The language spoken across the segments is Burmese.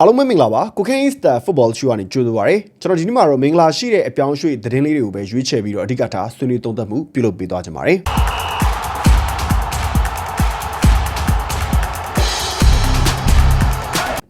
အားလုံးပဲမင်္ဂလာပါကိုခင်း Easter Football Show ကနေကြိုဆိုပါရစေကျွန်တော်ဒီနေ့မှာတော့မင်္ဂလာရှိတဲ့အပြောင်းအရွှေ့သတင်းလေးတွေကိုပဲရွေးချယ်ပြီးတော့အဓိကထားဆွေးနွေးသုံးသပ်မှုပြုလုပ်ပေးသွားကြပါမယ်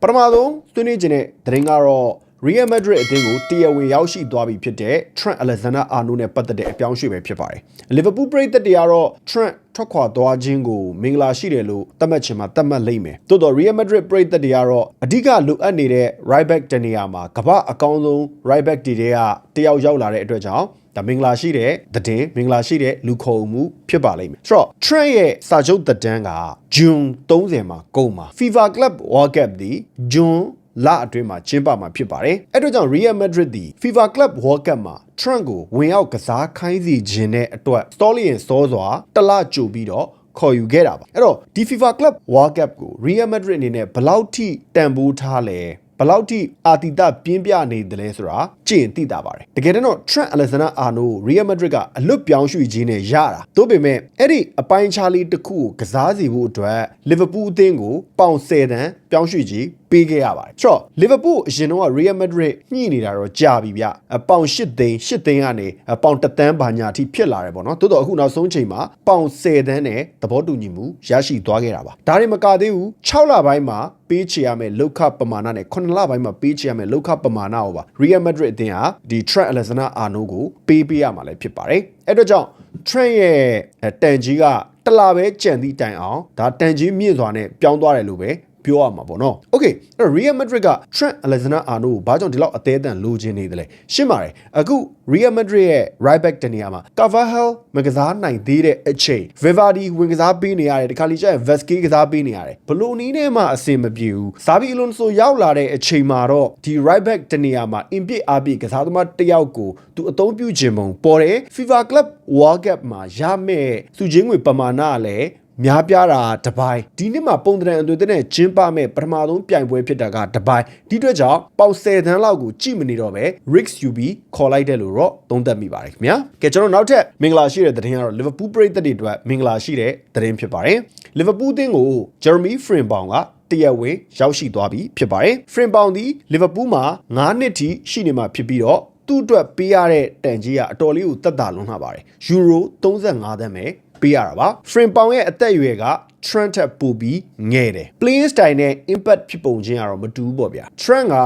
ပထမဆုံးဆွေးနွေးခြင်းတဲ့သတင်းကတော့ Real Madrid အသင်းကိုတရားဝင်ရောက်ရှိသွားပြီဖြစ်တဲ့ Trent Alexander-Arnold နဲ့ပတ်သက်တဲ့အပြောင်းအရွှေ့ပဲဖြစ်ပါတယ်။ Liverpool ပရိသတ်တွေကတော့ Trent ထွက်ခွာသွားခြင်းကိုမင်္ဂလာရှိတယ်လို့သတ်မှတ်ချင်မှာသတ်မှတ်လိမ့်မယ်။သို့တော့ Real Madrid ပရိသတ်တွေကတော့အဓိကလိုအပ်နေတဲ့ right back တနေရာမှာကမ္ဘာအကောင်းဆုံး right back တွေထဲကတယောက်ရောက်လာတဲ့အတွက်ကြောင့်ဒါမင်္ဂလာရှိတဲ့သတင်းမင်္ဂလာရှိတဲ့လူခေါ်မှုဖြစ်ပါလိမ့်မယ်ဆိုတော့ Trent ရဲ့စာချုပ်သက်တမ်းက June 30မှာကုန်မှာ FIFA Club World Cup ဒီ June လအတွင်းမှာကျင်းပမှာဖြစ်ပါတယ်။အဲ့တော့ကြောင့် Real Madrid ဒီ FIFA Club World Cup မှာ Trent ကိုဝင်ရောက်ကစားခိုင်းစီခြင်းတဲ့အတွက် Stollian စောစွာတလကြိုပြီးတော့ခေါ်ယူခဲ့တာပါအဲ့တော့ဒီ FIFA Club World Cup ကို Real Madrid အနေနဲ့ဘယ်လောက်ထိတန်ဖိုးထားလဲဘယ်လောက်ထိအာတီတပြင်းပြနေတယ်လဲဆိုတာကြည့်ရင်သိတာပါတယ်တကယ်တော့ Trent Alexander-Arnold Real Madrid ကအလွတ်ပြောင်းရွှေ့ခြင်းနဲ့ရတာသို့ပေမဲ့အဲ့ဒီအပိုင်းခြားလေးတစ်ခုကိုကစားစီဖို့အတွက် Liverpool အသင်းကိုပေါင်10တန်းပြောင်းရွှေ့ခြင်းပေးခဲ့ရပါတယ်။ဆိုတော့ Liverpool အရင်တော့ Real Madrid ညှိနေတာတော့ကြာပြီဗျ။အပေါင်8သိန်း8သိန်းကနေအပေါင်1တန်းဘာညာအထိဖြစ်လာတယ်ပေါ့နော်။သို့တော့အခုနောက်ဆုံးချိန်မှာပေါင်10တန်းနဲ့သဘောတူညီမှုရရှိသွားခဲ့တာပါ။ဒါတွေမကသေးဘူး6လပိုင်းမှာပေးချေရမယ်လောက်ခပမာဏနဲ့9လပိုင်းမှာပေးချေရမယ်လောက်ခပမာဏကိုပါ Real Madrid အသင်းဟာဒီ Trent Alexander-Arnold ကိုပေးပေးရမှာလည်းဖြစ်ပါတယ်။အဲ့တော့ကြောင့် Trent ရဲ့တန်ကြီးကတလာပဲကြံသည့်တိုင်အောင်ဒါတန်ကြီးမြင့်စွာနဲ့ပြောင်းသွားတယ်လို့ပဲ ပြောရမှာပေါ့နော်။ Okay အဲ့တော့ Real Madrid က Trent Alexander-Arnold ကိုဘာကြောင့်ဒီလောက်အသေးအတန်လိုချင်နေတယ်လဲ။ရှင်းပါတယ်။အခု Real Madrid ရဲ့ right back တနေရာမှာ Carvajal မကစားနိုင်သေးတဲ့အချိန် Vivardi ဝင်ကစားပေးနေရတယ်ဒီခါလီကျရင် Vasquez ကစားပေးနေရတယ်ဘလို့နီးနဲ့မှအဆင်မပြေဘူး။ Xabi Alonso ရောက်လာတဲ့အချိန်မှာတော့ဒီ right back တနေရာမှာ in ပြအပြကစားသမားတစ်ယောက်ကိုသူအသုံးပြုခြင်းပုံပေါ်တယ် FIFA Club World Cup မှာရမယ့်စုချင်းငွေပမာဏကလည်း များပြားတာတပိုင်းဒီနှစ်မှာပုံတံအသွင်တဲ့ကျင်းပမဲ့ပထမဆုံးပြိုင်ပွဲဖြစ်တာကတပိုင်းဒီအတွက်ကြောင့်ပေါင်10သန်းလောက်ကိုကြည့်မနေတော့ပဲ Rix UB ခေါ်လိုက်တယ်လို့တော့သုံးသပ်မိပါတယ်ခင်ဗျာကဲကျွန်တော်နောက်ထပ်မင်္ဂလာရှိတဲ့သတင်းကတော့ Liverpool ပရိသတ်တွေအတွက်မင်္ဂလာရှိတဲ့သတင်းဖြစ်ပါတယ် Liverpool အသင်းကို Jeremy Frimpong ကတရားဝင်ရောက်ရှိသွားပြီဖြစ်ပါတယ်။ Frimpong သည် Liverpool မှာ9နှစ်ထိရှိနေမှာဖြစ်ပြီးတော့သူ့အတွက်ပေးရတဲ့တန်ကြီးကအတော်လေးကိုတက်တာလွန်လှပါတယ်။ယူရို35သန်းပဲ ပေးရတာပါ။ Frimpong ရဲ့အသက်အရွယ်က Trent ထက်ပိုပြီးငယ်တယ် playing style နဲ့ impact ဖြစ်ပုံချင်းကတော့မတူဘူးပေါ့ဗျာ Trent က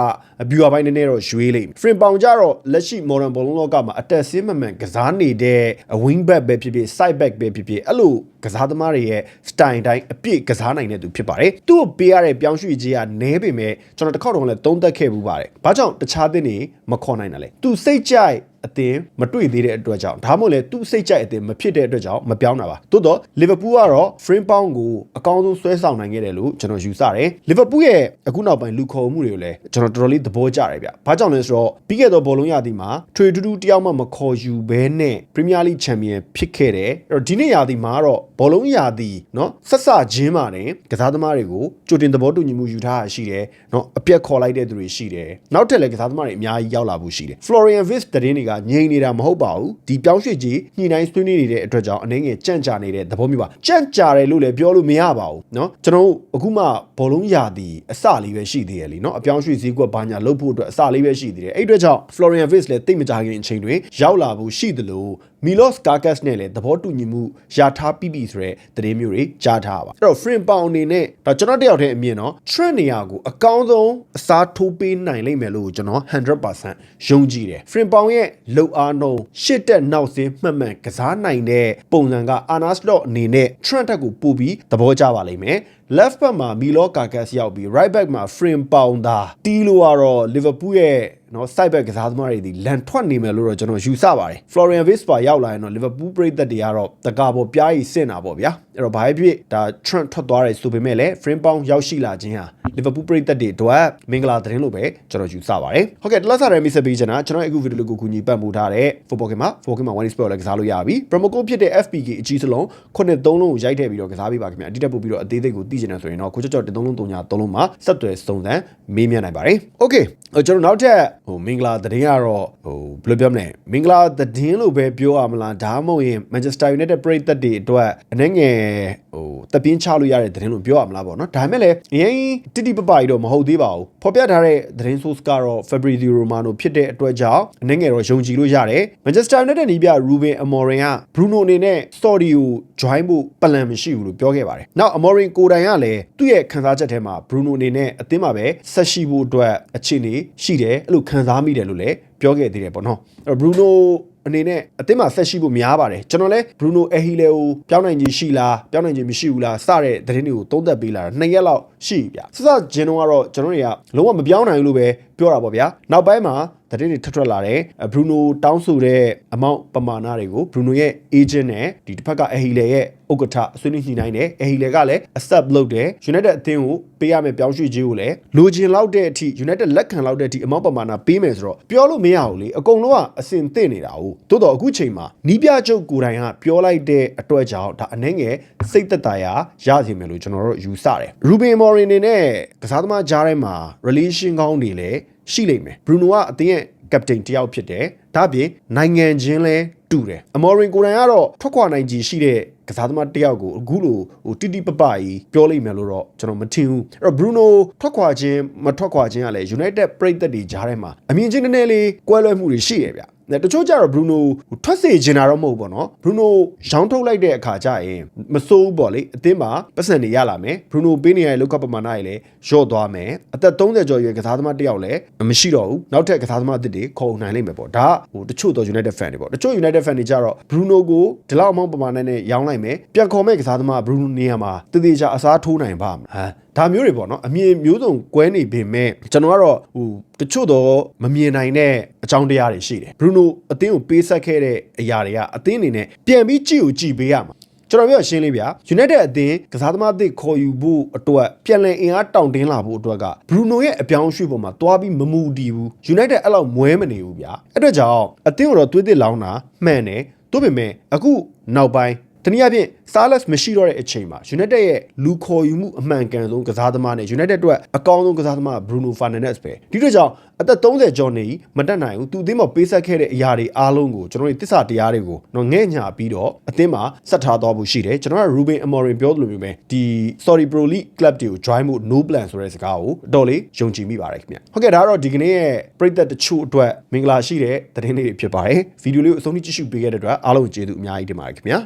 အဗျူအပိုင်းနည်းနည်းတော့ရွေးလိမ့်မယ် Frimpong ကြတော့လက်ရှိ modern ဘောလုံးလောကမှာအတက်ဆင်းမမှန်ကစားနေတဲ့ wing back ပဲဖြစ်ဖြစ် side back ပဲဖြစ်ဖြစ်အဲ့လိုကစားသမားတွေရဲ့ style တိုင်းအပြည့်ကစားနိုင်တဲ့သူဖြစ်ပါတယ်သူ့ကိုပေးရတဲ့ပြောင်းရွှေ့ခြင်းကနည်းပေမဲ့ကျွန်တော်တစ်ခေါက်တော့လည်းသုံးသက်ခဲ့မှုပါတယ်ဘာကြောင့်တခြားသင်းတွေမခေါ်နိုင်တာလဲသူစိတ်ကြိုက်အသင်းမတွေ့သေးတဲ့အတွက်ကြောင့်ဒါမှမဟုတ်လေသူ့စိတ်ကြိုက်အသင်းမဖြစ်တဲ့အတွက်ကြောင့်မပြောင်းတာပါသို့တော့လီဗာပူးကတော့ frame pound ကိုအကောင်းဆုံးဆွဲဆောင်နိုင်ခဲ့တယ်လို့ကျွန်တော်ယူဆတယ်လီဗာပူးရဲ့အခုနောက်ပိုင်းလူခေါ်မှုတွေကိုလည်းကျွန်တော်တော်တော်လေးသဘောကျတယ်ဗျဘာကြောင့်လဲဆိုတော့ပြီးခဲ့သောဘောလုံးရာသီမှာထွေတူးတူးတယောက်မှမခေါ်ယူဘဲနဲ့ပရီးမီးယားလိချန်ပီယံဖြစ်ခဲ့တယ်အဲ့တော့ဒီနေ့ရာသီမှာတော့ဘောလုံးရာသီเนาะဆက်စချင်းမှာနေကစားသမားတွေကိုကြိုတင်သဘောတူညီမှုယူထားတာရှိတယ်เนาะအပြက်ခေါ်လိုက်တဲ့သူတွေရှိတယ်နောက်ထပ်လည်းကစားသမားတွေအများကြီးရောက်လာဖို့ရှိတယ် Florian Wirtz တရင်တွေက ငြိမ်နေတာမဟုတ်ပါဘူးဒီပြောင်းရွှေ့ကြီးညှိနှိုင်းဆွေးနွေးနေတဲ့အတွက်ကြောင့်အနေငယ်ကြန့်ကြာနေတဲ့သဘောမျိုးပါကြန့်ကြာတယ်လို့လည်းပြောလို့မရပါဘူးเนาะကျွန်တော်တို့အခုမှဘောလုံးရာသီအစလေးပဲရှိသေးတယ်လीเนาะအပြောင်းရွှေ့စည်းကွက်ဘာညာလုပ်ဖို့အတွက်အစလေးပဲရှိသေးတယ်အဲ့အတွက်ကြောင့် Florian Wirtz လည်းတိတ်မကြခင်အချိန်တွင်ရောက်လာဖို့ရှိသလို Milos Karkas နဲ့လည်းသဘောတူညီမှုရထားပြီးပြီဆိုတဲ့သတင်းမျိုးတွေကြားထားပါအဲ့တော့ Frame Pound အနေနဲ့ဒါကျွန်တော်တယောက်တည်းအမြင်တော့ trend နေရာကိုအကောင်းဆုံးအစားထိုးပေးနိုင်လိမ့်မယ်လို့ကျွန်တော်100%ယုံကြည်တယ် Frame Pound ရဲ့လှုပ်အားနှုံရှစ်တက်နောက်စင်းမှတ်မှန်ကစားနိုင်တဲ့ပုံစံက Arna Slot အနေနဲ့ trend တက်ကိုပို့ပြီးသဘောကျပါလိမ့်မယ် left back မှာ Milo Karkas ရောက်ပြီး right back မှာ Frame Pound သာတီးလို့ကတော့ Liverpool ရဲ့ နော် side back ကစားသမားတွေဒီလန်ထွက်နေမယ်လို့တော့ကျွန်တော်ယူဆပါတယ် Florian Vispa ရောက်လာရင်တော့ Liverpool ပရိသတ်တွေကတော့တကာပေါ်ပြားကြီးစင့်တာပေါ့ဗျာအဲ့တော့ဘာဖြစ်ဖြစ်ဒါ Trent ထွက်သွားတယ်ဆိုပေမဲ့လည်း frame pound ရောက်ရှိလာခြင်းဟာ Liverpool ပရိသတ်တွေအတွက်မင်္ဂလာသတင်းလို့ပဲကျွန်တော်ယူဆပါတယ်ဟုတ်ကဲ့တလက်စားရဲမိတ်ဆက်ပေးချင်တာကျွန်တော်အခုဗီဒီယိုလေးကိုကူညီပတ်မှုထားတဲ့ Football Game မှာ Football Game မှာ One Sport လည်းကစားလို့ရပြီ promo code ဖြစ်တဲ့ FPK အကြီးစလုံးခုနှစ်သုံးလုံးကိုရိုက်ထည့်ပြီးတော့ကစားပေးပါခင်ဗျာအတိတက်ပို့ပြီးတော့အသေးသေးကိုသိချင်တယ်ဆိုရင်တော့ကိုကြော့ကြော့တသုံးလုံးသုံးညာသုံးလုံးမှာဆက်သွယ်စုံစမ်းမေးမြန်းနိုင်ပါတယ် Okay ကျွန်တော်နောက်ထပ် ဟဟိုမင်္ဂလာသတင်းကတော့ဟိုဘယ်လိုပြောမလဲမင်္ဂလာသတင်းလို့ပဲပြောရမလားဒါမှမဟုတ်ရင် Manchester United ပရိသတ်တွေအတွက်အနေငယ်ဟိုတပင်းချလို့ရတဲ့သတင်းလို့ပြောရမလားပေါ့နော်ဒါပေမဲ့လည်းအရင်တိတိပပကြီးတော့မဟုတ်သေးပါဘူးဖော်ပြထားတဲ့သတင်း source ကတော့ Fabrizio Romano ဖြစ်တဲ့အတွက်ကြောင့်အနေငယ်တော့ယုံကြည်လို့ရတယ် Manchester United နီးပြ Ruben Amorim က Bruno အနေနဲ့ story ကို join ဖို့ plan မရှိဘူးလို့ပြောခဲ့ပါတယ်နောက် Amorim ကိုယ်တိုင်ကလည်းသူ့ရဲ့ခံစားချက်ထဲမှာ Bruno အနေနဲ့အသင်းမှာပဲဆက်ရှိဖို့အတွက်အခြေအနေရှိတယ်အဲ့လိုခံစားမိတယ်လို့လည်းပြောခဲ့သေးတယ်ပေါ့နော်အဲ့တော့ Bruno အနေနဲ့အသင်းမှာဆက်ရှိဖို့များပါတယ်ကျွန်တော်လဲ Bruno Ehile ကိုပြောင်းနိုင်ခြင်းရှိလားပြောင်းနိုင်ခြင်းမရှိဘူးလားစတဲ့သတင်းတွေကိုသုံးသပ်ပေးလာတာနှစ်ရက်လောက်ရှိပြီဗျစစဂျင်တော့ကတော့ကျွန်တော်တွေကလုံးဝမပြောင်းနိုင်ဘူးလို့ပဲပြောတာပေါ့ဗျာနောက်ပိုင်းမှာသတင်းတွေထပ်ထွက်လာတယ်ဘရူနိုတောင်းဆိုတဲ့အမောင့်ပမာဏတွေကိုဘရူနိုရဲ့ agent နဲ့ဒီတစ်ဖက်က Ehile ရဲ့ ဥက္ကဋ္ဌဆွေးနွေးညှိနှိုင်းတယ် Ehile ကလည်း accept လုပ်တယ် United အသင်းကိုပေးရမယ့်ပြောင်းရွှေ့ခြင်းကိုလည်းလိုချင်လောက်တဲ့အထိ United လက်ခံလောက်တဲ့အထိအမောင့်ပမာဏပေးမယ်ဆိုတော့ပြောလို့မရဘူးလေအကုန်လုံးကအစင်သင့်နေတာဟုတ်တိုးတော့အခုချိန်မှာနီးပြချုပ်ကိုယ်တိုင်ကပြောလိုက်တဲ့အတွက်ကြောင့်ဒါအနှဲငယ်စိတ်သက်သာရာရစီမယ်လို့ကျွန်တော်တို့ယူဆတယ် Ruben Amorim အနေနဲ့ကစားသမားကြားထဲမှာ relation ကောင်းတွေလည်းရှိလိမ့်မယ် Bruno ကအသင်းရဲ့ captain တယောက်ဖြစ်တယ်ဒါအပြင်နိုင်ငံချင်းလဲတူတယ်အမော်ရင်ကိုယ်တိုင်ကတော့ထွက်ခွာနိုင်ကြီးရှိတဲ့ ကစားသမားတယောက်ကိုအခုလိုဟိုတိတိပပကြီးပြောလိုက်မယ်လို့တော့ကျွန်တော်မထင်ဘူးအဲ့တော့ Bruno ထွက်ခွာခြင်းမထွက်ခွာခြင်းကလည်း United ပရိသတ်တွေကြားထဲမှာအမြင်ချင်းနည်းနည်းလေးကွဲလွဲမှုတွေရှိရဗျ တချို့ကြတော့ Bruno ထွက်စေချင်တာတော့မဟုတ်ဘူးပေါ့နော် Bruno ရောင်းထုတ်လိုက်တဲ့အခါကျရင်မစိုးဘူးပေါ့လေအသင်းမှာပတ်စံတွေရလာမယ် Bruno ပေးနေရတဲ့လောက်ကပမာဏတွေလည်းလျော့သွားမယ်အသက်30ကျော်ရွယ်ကစားသမားတစ်ယောက်လည်းမရှိတော့ဘူးနောက်ထပ်ကစားသမားအသစ်တွေခေါ်နိုင်လိမ့်မယ်ပေါ့ဒါဟိုတချို့တော့ United fan တွေပေါ့တချို့ United fan တွေကြတော့ Bruno ကိုဒီလောက်အမောင်းပမာဏနဲ့ရောင်းလိုက်မယ်ပြန်ခေါ်မဲ့ကစားသမား Bruno နေရာမှာတည်တည်ချာအစားထိုးနိုင်ပါမလားဒါမျိုးတွေပေါ့နော်အမြင်မျိုးစုံကွဲနေပေမဲ့ကျွန်တော်ကတော့ဟို တချို့တော့မမြင်နိုင်တဲ့အကြောင်းတရားတွေရှိတယ်ဘရူနိုအသင်းကိုပေးဆက်ခဲ့တဲ့အရာတွေကအသင်းအနေနဲ့ပြန်ပြီးကြည့်ကိုကြည့်ပေးရမှာကျွန်တော်ပြောရှင်းလေးဗျာ United အသင်းကစားသမားအသစ်ခေါ်ယူဖို့အတွက်ပြန်လည်အင်အားတောင့်တင်းလာဖို့အတွက်ကဘရူနိုရဲ့အပြောင်းအရွှေ့ပေါ်မှာတွားပြီးမမူတည်ဘူး United အဲ့လောက်မွဲမနေဘူးဗျာအဲ့အတွက်ကြောင့်အသင်းကိုတော့သွေးသစ်လောင်းတာမှန်တယ်တို့ပေမဲ့အခုနောက်ပိုင်း တနည်းအားဖြင့် Salas မရှိတော့တဲ့အချိန်မှာ United ရဲ့လူခေါ်ယူမှုအမှန်ကန်ဆုံးကစားသမားနဲ့ United အတွက်အကောင်းဆုံးကစားသမား Bruno Fernandes ပဲဒီတော့ကြောင့်အသက်30ကျော်နေမတက်နိုင်ဘူးသူအသင်းမှာပေးဆက်ခဲ့တဲ့အရာတွေအားလုံးကိုကျွန်တော်တို့တစ္ဆာတရားတွေကိုတော့ငဲ့ညာပြီးတော့အသင်းမှာဆက်ထားသွားဖို့ရှိတယ်ကျွန်တော်က Ruben Amorim ပြောသလိုမျိုးပဲဒီ Sorry Pro League Club တွေကို join ဖို့ no plan ဆိုတဲ့စကားကိုအတော်လေးယုံကြည်မိပါတယ်ခင်ဗျဟုတ်ကဲ့ဒါကတော့ဒီကနေ့ရဲ့ပြည်သက်တချို့အတွက်မင်္ဂလာရှိတဲ့သတင်းလေးတွေဖြစ်ပါတယ်ဗီဒီယိုလေးကိုအဆုံးထိကြည့်ရှုပေးခဲ့တဲ့အတွက်အားလုံးကျေးဇူးအများကြီးတင်ပါတယ်ခင်ဗျာ